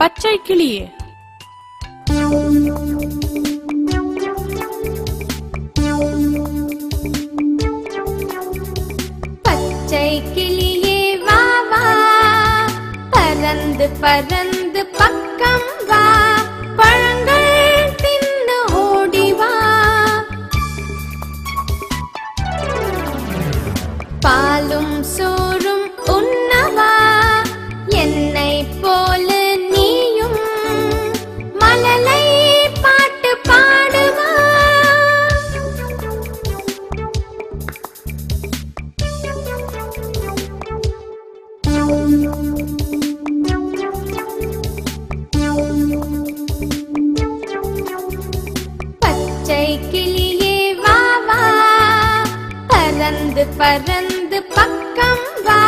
பச்சை கிளியே பச்சை கிளியே வா வா. பறந்து பறந்து பக்கம் வா. பழங்கள் தின்னு ஓடி வா. பாலும் சோறும் உண்ணவா. என்னை போ கிளியே வா வா. பறந்து பறந்து பக்கம் வா.